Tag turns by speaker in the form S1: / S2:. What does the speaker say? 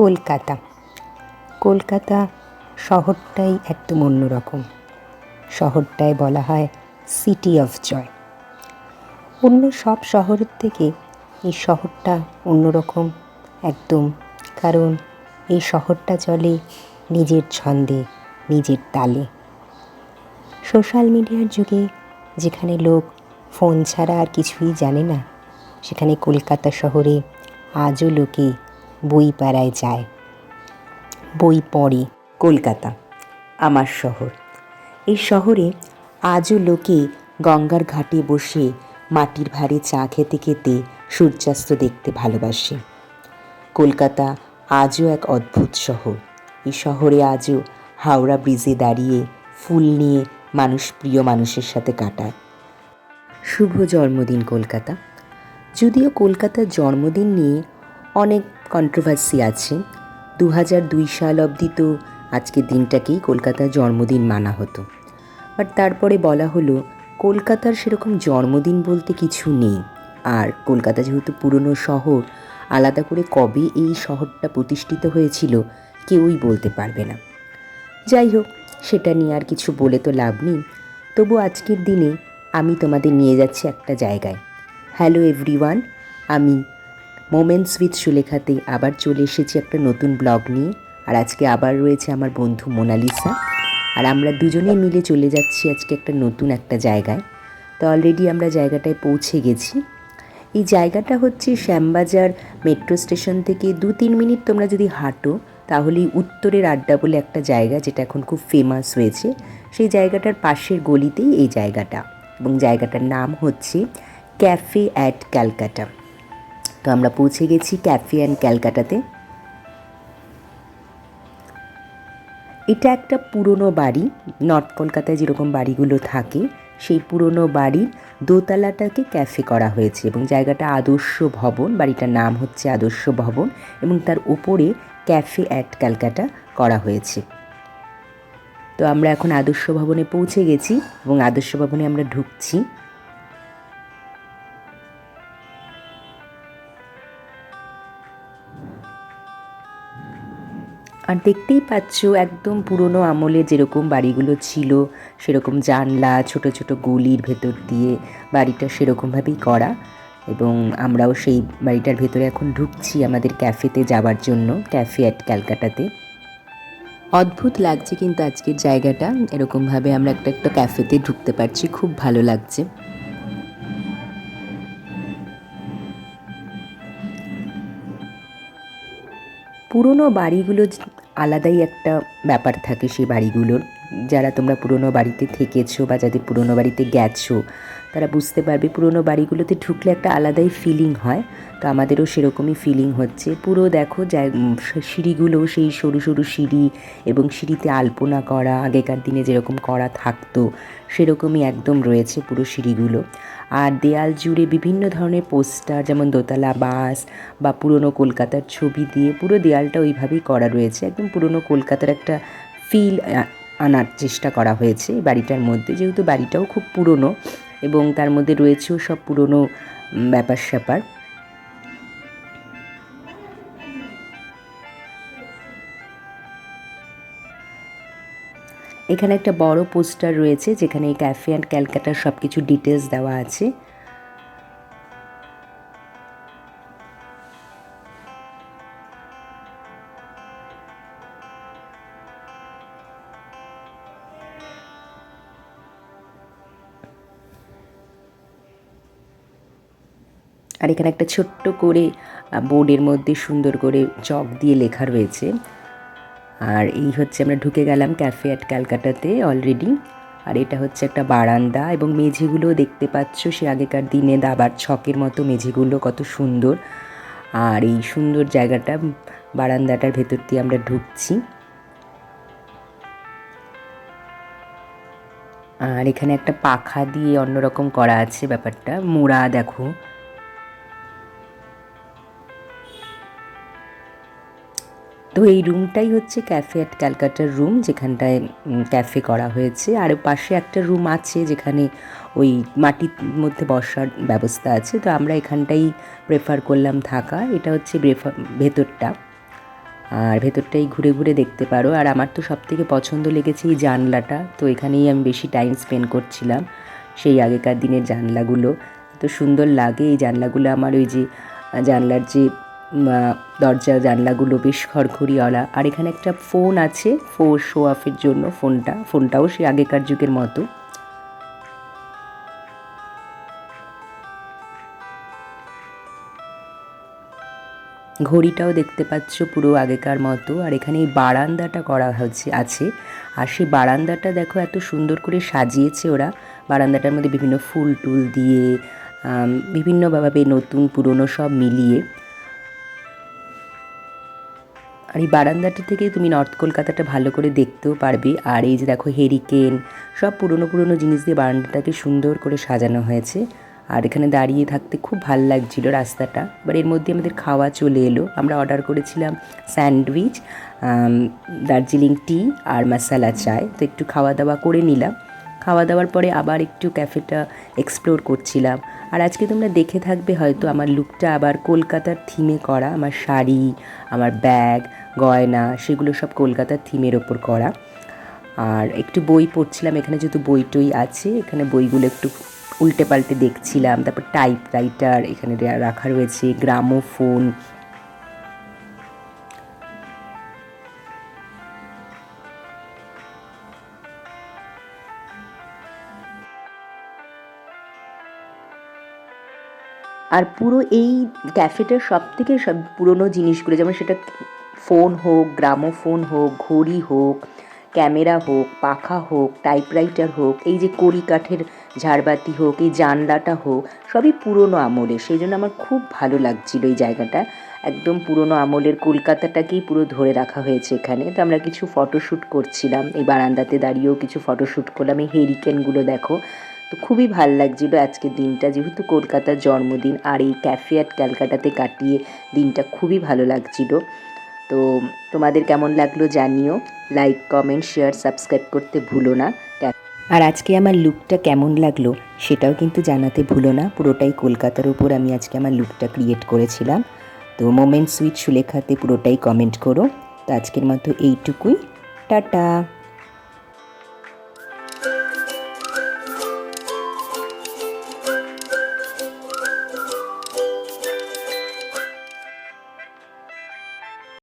S1: কলকাতা। কলকাতা শহরটাই একদম অন্যরকম শহরটায় বলা হয় সিটি অফ জয় অন্য সব শহরের থেকে এই শহরটা অন্যরকম একদম, কারণ এই শহরটা চলে নিজের ছন্দে, নিজের তালে। সোশ্যাল মিডিয়ার যুগে যেখানে লোক ফোন ছাড়া আর কিছুই জানে না, সেখানে কলকাতা শহরে আজও লোকে বই পাড়ায় যায়। বই পড়ে কলকাতা, আমার শহর। এই শহরে আজও লোকে গঙ্গার ঘাটে বসে মাটির ভারে চা খেতে খেতে সূর্যাস্ত দেখতে ভালোবাসে। কলকাতা আজও এক অদ্ভুত শহর। এই শহরে আজও হাওড়া ব্রিজে দাঁড়িয়ে ফুল নিয়ে মানুষ প্রিয় মানুষের সাথে কাটায়। শুভ জন্মদিন কলকাতা। যদিও কলকাতার জন্মদিন নিয়ে অনেক কন্ট্রোভার্সি আছে। দু হাজার দুই সাল অবধি তো আজকের দিনটাকেই কলকাতার জন্মদিন মানা হতো। বাট তারপরে বলা হলো, কলকাতার সেরকম জন্মদিন বলতে কিছু নেই। আর কলকাতা যেহেতু পুরনো শহর, আলাদা করে কবে এই শহরটা প্রতিষ্ঠিত হয়েছিল কেউই বলতে পারবে না। যাই হোক, সেটা নিয়ে আর কিছু বলে তো লাভ নেই। তবু আজকের দিনে আমি তোমাদের নিয়ে যাচ্ছি একটা জায়গায়। হ্যালো এভরিওয়ান আমি মোমেন্টস উইথ সুলেখাতে আবার চলে এসেছি একটা নতুন ব্লগ নিয়ে। আর আজকে আবার রয়েছে আমার বন্ধু মোনালিসা। আর আমরা দুজনে মিলে চলে যাচ্ছি আজকে একটা নতুন একটা জায়গায়। তো অলরেডি আমরা জায়গাটায় পৌঁছে গেছি। এই জায়গাটা হচ্ছে শ্যামবাজার মেট্রো স্টেশন থেকে দু তিন মিনিট তোমরা যদি হাঁটো, তাহলেই উত্তরের আড্ডা বলে একটা জায়গা যেটা এখন খুব ফেমাস হয়েছে। সেই জায়গাটার পাশের গলিতেই এই জায়গাটা। এবং জায়গাটার নাম হচ্ছে ক্যাফে অ্যাট ক্যালকাটা তো আমরা পৌঁছে গেছি ক্যাফে অ্যান্ড ক্যালকাটাতে। এটা একটা পুরনো বাড়ি, নর্থ কলকাতায় যেরকম বাড়িগুলো থাকে, সেই পুরনো বাড়ির দোতলাটাকে ক্যাফে করা হয়েছে এবং জায়গাটা আদর্শ ভবন, বাড়িটার নাম হচ্ছে আদর্শ ভবন এবং তার উপরে ক্যাফে অ্যাট ক্যালকাটা করা হয়েছে। তো আমরা এখন আদর্শ ভবনে পৌঁছে গেছি এবং আদর্শ ভবনে আমরা ঢুকছি। আর দেখতেই পাচ্ছ একদম পুরনো আমলে যেরকম বাড়িগুলো ছিল, সেরকম জানলা, ছোট ছোট গলির ভেতর দিয়ে বাড়িটা সেরকমভাবেই করা এবং আমরাও সেই বাড়িটার ভেতরে এখন ঢুকছি আমাদের ক্যাফেতে যাওয়ার জন্য, ক্যাফে অ্যাট ক্যালকাটাতে। অদ্ভুত লাগছে কিন্তু আজকের জায়গাটা, এরকমভাবে আমরা একটা একটা ক্যাফেতে ঢুকতে পারছি, খুব ভালো লাগছে। পুরনো বাড়িগুলো আলাদাই একটা ব্যাপার থাকে সেই বাড়িগুলোর। যারা তোমরা পুরনো বাড়িতে থেকেছো বা যাদের পুরনো বাড়িতে গেছো, তারা বুঝতে পারবে পুরনো বাড়িগুলোতে ঢুকলে একটা আলাদাই ফিলিং হয়। তো আমাদেরও সেরকমই ফিলিং হচ্ছে। পুরো দেখো সিঁড়িগুলো, সেই সরু সরু সিঁড়ি এবং সিঁড়িতে আলপনা করা, আগেকার দিনে যেরকম করা থাকতো, সেরকমই একদম রয়েছে পুরো সিঁড়িগুলো। আর দেয়াল জুড়ে বিভিন্ন ধরনের পোস্টার, যেমন দোতলা বাস বা পুরনো কলকাতার ছবি দিয়ে পুরো দেয়ালটা ওইভাবেই করা রয়েছে। একদম পুরনো কলকাতার একটা ফিল আনার চেষ্টা করা হয়েছে। বাড়িটার মধ্যে যেহেতু বাড়িটাও খুব পুরনো এবং তার মধ্যে রয়েছেও সব পুরনো ব্যাপার স্যাপার এখানে একটা বড় পোস্টার রয়েছে যেখানে এই ক্যাফে অ্যান্ড ক্যালকাটার সব কিছু ডিটেলস দেওয়া আছে। আর এখানে একটা ছোট্ট করে বোর্ডের মধ্যে সুন্দর করে চক দিয়ে লেখা রয়েছে। আর এই হচ্ছে আমরা ঢুকে গেলাম ক্যাফে অ্যাট ক্যালকাটাতে অলরেডি। আর এটা হচ্ছে একটা বারান্দা এবং মেঝেগুলো দেখতে পাচ্ছ, সে আগেকার দিনে দাবার ছকের মতো মেঝেগুলো কত সুন্দর। আর এই সুন্দর জায়গাটা, বারান্দাটার ভেতর দিয়ে আমরা ঢুকছি। আর এখানে একটা পাখা দিয়ে অন্যরকম করা আছে ব্যাপারটা। মোড়া, দেখো। তো এই রুমটাই হচ্ছে ক্যাফে অ্যাট ক্যালকাটার রুম যেখানটায় ক্যাফে করা হয়েছে। আর পাশে একটা রুম আছে, যেখানে ওই মাটির মধ্যে বসার ব্যবস্থা আছে। তো আমরা এখানটাই প্রেফার করলাম থাকা। এটা হচ্ছে ভেতরটা। আর ভেতরটাই ঘুরে ঘুরে দেখতে পারো। আর আমার তো সব থেকে পছন্দ লেগেছে এই জানলাটা। তো এখানেই আমি বেশি টাইম স্পেন্ড করছিলাম সেই আগেকার দিনের জানলাগুলো। তো সুন্দর লাগে এই জানলাগুলো। আমার ওই যে জানলার যে দরজা, জানলাগুলো বেশ খড়খড়িওয়ালা আর এখানে একটা ফোন আছে, ফোর শো অফের জন্য ফোনটা। ফোনটাও সেই আগেকার যুগের মতো। ঘড়িটাও দেখতে পাচ্ছ পুরো আগেকার মতো। আর এখানে এই বারান্দাটা করা হচ্ছে, আছে। আর সেই বারান্দাটা দেখো এত সুন্দর করে সাজিয়েছে ওরা। বারান্দাটার মধ্যে বিভিন্ন ফুল টুল দিয়ে বিভিন্নভাবে নতুন, পুরনো সব মিলিয়ে। আর এই বারান্দাটা থেকে তুমি নর্থ কলকাতাটা ভালো করে দেখতেও পারবে। আর এই যে দেখো হেরিকেন সব পুরনো পুরনো জিনিস দিয়ে বারান্দাটাকে সুন্দর করে সাজানো হয়েছে। আর এখানে দাঁড়িয়ে থাকতে খুব ভালো লাগছিল রাস্তাটা। এবার এর মধ্যে আমাদের খাওয়া চলে এলো। আমরা অর্ডার করেছিলাম স্যান্ডউইচ দার্জিলিং টি আর মশালা চায় তো একটু খাওয়া দাওয়া করে নিলাম। খাওয়া দাওয়ার পরে আবার একটু ক্যাফেটা এক্সপ্লোর করছিলাম। আর আজকে তোমরা দেখে থাকবে হয়তো আমার লুকটা আবার কলকাতার থিমে করা। আমার শাড়ি, আমার ব্যাগ গয়না, সেগুলো সব কলকাতার থিমের ওপর করা। আর একটু বই পড়ছিলাম, এখানে যেহেতু বই টই আছে, এখানে বইগুলো একটু উল্টে পাল্টে দেখছিলাম। তারপর টাইপ রাইটার এখানে রাখা রয়েছে গ্রামোফোন আর পুরো এই ক্যাফেটার সব থেকে সব পুরনো জিনিসগুলো, যেমন সেটা ফোন হোক, গ্রামোফোন হোক, ঘড়ি হোক, ক্যামেরা হোক, পাখা হোক, টাইপরাইটার হোক, এই যে কড়ি কাঠের ঝাড়বাতি হোক, এই জানলাটা হোক, সবই পুরনো আমলের। সেই জন্য আমার খুব ভালো লাগছিল এই জায়গাটা। একদম পুরনো আমলের কলকাতাটাকেই পুরো ধরে রাখা হয়েছে এখানে। তো আমরা কিছু ফটোশ্যুট করছিলাম। এই বারান্দাতে দাঁড়িয়েও কিছু ফটোশ্যুট করলাম। এই হেরিকেনগুলো দেখো, তো খুবই ভালো লাগছিল আজকের দিনটা। যেহেতু কলকাতার জন্মদিন, আর এই ক্যাফে অ্যাট ক্যালকাটাতে কাটিয়ে দিনটা খুবই ভালো লাগছিল। তো তোমাদের কেমন লাগল জানিও। লাইক কমেন্ট শেয়ার সাবস্ক্রাইব করতে ভুলো না। আর আজকে আমার লুকটা কেমন লাগল সেটাও কিন্তু জানাতে ভুলো না। পুরোটাই কলকাতার উপর আমি আজকে আমার লুকটা ক্রিয়েট করেছিলাম। তো মোমেন্ট সুইট সুলেখাতে পুরোটাই কমেন্ট করো। তো আজকের মতো এইটুকুই। টাটা।